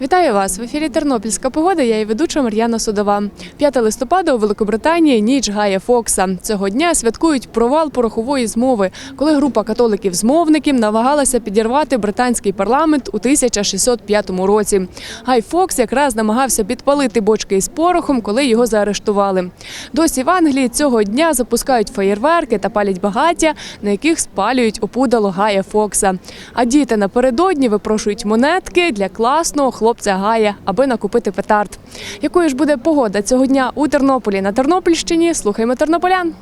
Вітаю вас в ефірі Тернопільська погода. Я і ведуча Мар'яна Судова. 5 листопада у Великобританії ніч Гая Фокса. Цього дня святкують провал порохової змови, коли група католиків-змовників намагалася підірвати британський парламент у 1605 році. Гай Фокс якраз намагався підпалити бочки із порохом, коли його заарештували. Досі в Англії цього дня запускають феєрверки та палять багаття, на яких спалюють опудало Гая Фокса. А діти напередодні випрошують монетки для класного хлопця Гая, аби накупити петард. Якою ж буде погода цього дня у Тернополі на Тернопільщині? Слухаймо тернополян.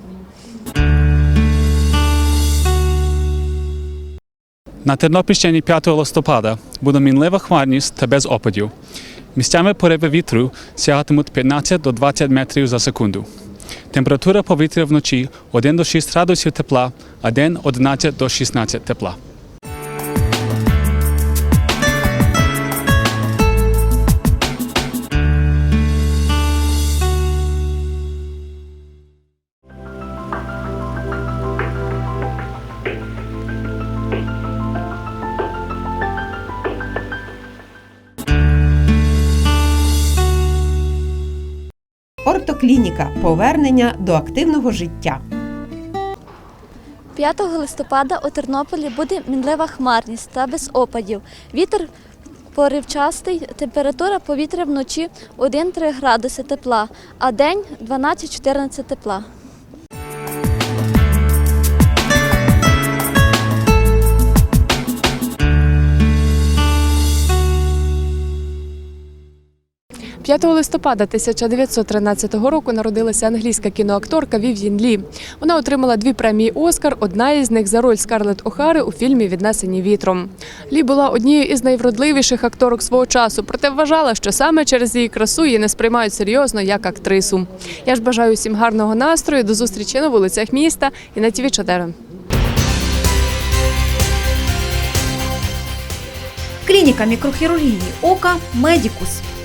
На Тернопільщині 5 листопада буде мінлива хмарність та без опадів. Місцями пориви вітру сягатимуть 15 до 20 метрів за секунду. Температура повітря вночі 1 до 6 градусів тепла, а день 11 до 16 тепла. Ортоклініка повернення до активного життя. 5 листопада у Тернополі буде мінлива хмарність та без опадів. Вітер поривчастий, температура повітря вночі 1-3 градуси тепла, а день 12-14 тепла. – 5 листопада 1913 року народилася англійська кіноакторка Вів'їн Лі. Вона отримала дві премії Оскар. Одна із них за роль Скарлетт Охари у фільмі Віднесені вітром. Лі була однією із найвродливіших акторок свого часу, проте вважала, що саме через її красу її не сприймають серйозно як актрису. Я ж бажаю всім гарного настрою. До зустрічі на вулицях міста і на ТВ 4 Клініка мікрохірургії ока Медікус.